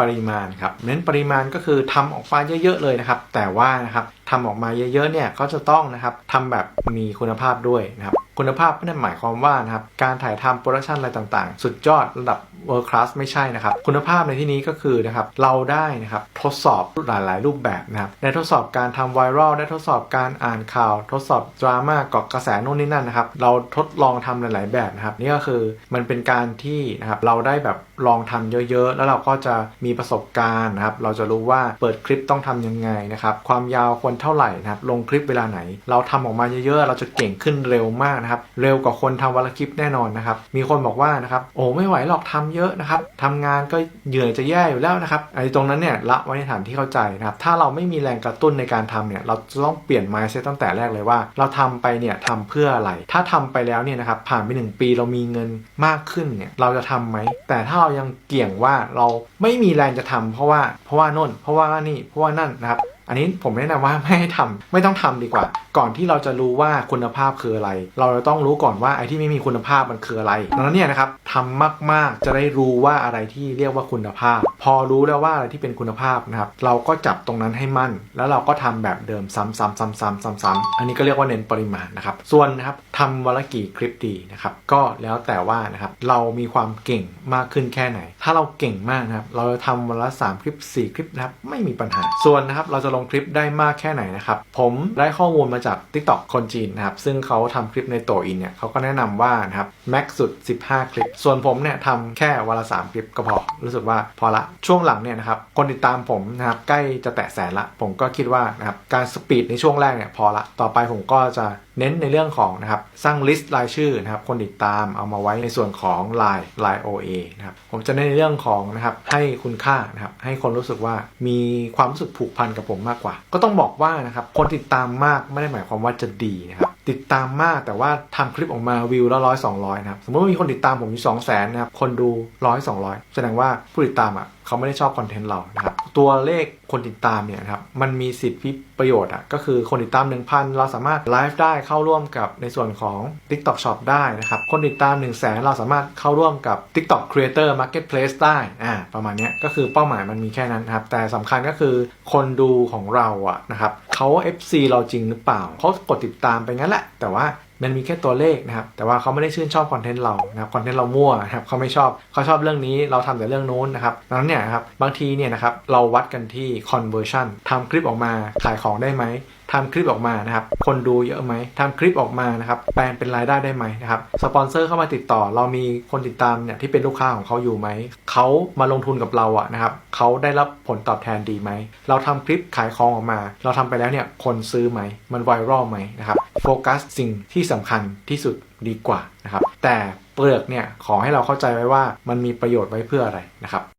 ปริมาณครับเน้นปริมาณก็คือทำออกมาเยอะๆเลยนะครับ แต่ว่านะครับทำออกมาเยอะๆเนี่ยก็จะต้องนะครับทำแบบมีคุณภาพด้วยนะครับคุณภาพไม่ได้หมายความว่านะครับการถ่ายทำโปรดักชันอะไรต่างๆ สุดยอดระดับ world class ไม่ใช่นะครับคุณภาพในที่นี้ก็คือนะครับเราได้นะครับทดสอบหลายๆ รูปแบบนะครับได้ทดสอบการทำไวรัลได้ทดสอบการอ่านข่าว ทดสอบดราม่าเกาะกระแสโน่นนี่นั่นนะครับเราทดลองทำหลายๆแบบนะครับนี่ก็คือมันเป็นการที่นะครับเราได้แบบ ลองทำเยอะๆ แล้วเราก็จะมีประสบการณ์นะครับ เราจะรู้ว่าเปิดคลิปต้องทำยังไงนะครับ ความยาวควรเท่าไหร่นะครับ ลงคลิปเวลาไหน เราทำออกมาเยอะๆ เราจะเก่งขึ้นเร็วมากนะครับ เร็วกว่าคนทำวันละคลิปแน่นอนนะครับ มีคนบอกว่านะครับ โอ้ไม่ไหวหรอกทำเยอะนะครับทำงานก็เหนื่อยจะแย่อยู่แล้วนะครับ ไอ้ตรงนั้นเนี่ยละไว้ในฐานที่เข้าใจนะครับ ถ้าเราไม่มีแรงกระตุ้นในการทำเนี่ย เราจะต้องเปลี่ยน mindset ตั้งแต่แรกเลยว่า เราทำไปเนี่ยทำเพื่ออะไร ถ้าทำไปแล้วเนี่ยนะครับ ผ่านไปหนึ่งปีเรามีเงินมากขึ้นเนี่ย เราจะทำไหม แต่ถ้าเรายังเกี่ยงว่าเราไม่มีแรงจะทำเพราะว่าเพราะว่านน่น เพราะว่านี่เพราะว่านั่นนะครับ อันนี้ผมแนะนำว่าไม่ให้ทำไม่ต้องทำดีกว่า ก่อนที่เราจะรู้ว่าคุณภาพคืออะไร เราจะต้องรู้ก่อนว่าไอ้ที่ไม่มีคุณภาพมันคืออะไรดังนั้นเนี่ยนะครับทำมากๆจะได้รู้ว่าอะไรที่เรียกว่าคุณภาพ พอรู้แล้วว่าอะไรที่เป็นคุณภาพนะครับเราก็จับตรงนั้นให้มั่น แล้วเราก็ทำแบบเดิมซ้ำๆซ้ำๆๆอันนี้ก็เรียกว่าเน้นปริมาณนะครับส่วนนะครับทำวันละกี่คลิปดีนะครับก็แล้วแต่ว่านะครับเรามีความเก่งมากขึ้นแค่ไหน ถ้าเราเก่งมากนะครับเราจะทำวันละ3คลิป4คลิปนะครับไม่มีปัญหาส่วนนะครับเราจะลงงคลิปได้มากแค่ไหนนะครับ ผมได้ข้อมูลมาจาก TikTok คนจีนนะครับ ซึ่งเขาทำคลิปในโตอินเนี่ยเขาก็แนะนำว่านะครับแม็กสุด 15 คลิป ส่วนผมเนี่ยทำแค่วันละ 3 คลิปก็พอ รู้สึกว่าพอละช่วงหลังเนี่ยนะครับคนติดตามผมนะครับใกล้จะแตะแสนละ ผมก็คิดว่านะครับการสปีดในช่วงแรกเนี่ยพอละต่อไปผมก็จะเน้นในเรื่องของนะครับสร้างลิสต์รายชื่อนะครับคนติดตามเอามาไว้ในส่วนของ Line Line OA นะครับผมจะเน้นในเรื่องของนะครับให้คุณค่านะครับให้คนรู้สึกว่ามีความรู้สึกผูกพันกับผมมากกว่า ก็ต้องบอกว่านะครับคนติดตามมากไม่ได้หมายความว่าจะดีนะครับติดตามมากแต่ว่าทำคลิปออกมาวิวละร้อยสองร้อยนะครับสมมติว่ามีคนติดตามผมอยู่สองแสนนะครับคนดูร้อยสองร้อยแสดงว่าผู้ติดตามอะเขาไม่ได้ชอบคอนเทนต์เรานะครับตัวเลขคนติดตามเนี่ยนะครับมันมีสิทธิประโยชน์อะก็คือคนติดตาม 1,000 เราสามารถไลฟ์ได้เข้าร่วมกับในส่วนของ TikTok Shop ได้นะครับ คนติดตาม 1 0 0 0 0แสนเราสามารถเข้าร่วมกับ TikTok Creator Marketplace ได้อ่าประมาณนี้ก็คือเป้าหมายมันมีแค่นั้นนครับ แต่สำคัญก็คือคนดูของเราอะนะครับเขา FC เราจริงหรือเปล่าเขากดติดตามไปงั้นแหละ แต่ว่า มันมีแค่ตัวเลขนะครับ แต่ว่าเขาไม่ได้ชื่นชอบคอนเทนต์เรานะครับคอนเทนต์เรามั่วนะครับเขาไม่ชอบเขาชอบเรื่องนี้เราทำแต่เรื่องนู้นนะครับดังนั้นเนี่ยครับบางทีเนี่ยนะครับเราวัดกันที่ conversion ทำคลิปออกมาขายของได้ไหม ทำคลิปออกมานะครับ คนดูเยอะไหมทำคลิปออกมานะครับ แปลงเป็นรายได้ได้ไหมนะครับ สปอนเซอร์เข้ามาติดต่อ เรามีคนติดตามเนี่ยที่เป็นลูกค้าของเขาอยู่ไหม เขามาลงทุนกับเราอะนะครับเขาได้รับผลตอบแทนดีไหม เราทำคลิปขายของออกมา เราทำไปแล้วเนี่ยคนซื้อไหม มันไวรัลไหมนะครับ โฟกัสสิ่งที่สำคัญที่สุดดีกว่านะครับ แต่เปลือกเนี่ยขอให้เราเข้าใจไว้ว่ามันมีประโยชน์ไว้เพื่ออะไรนะครับ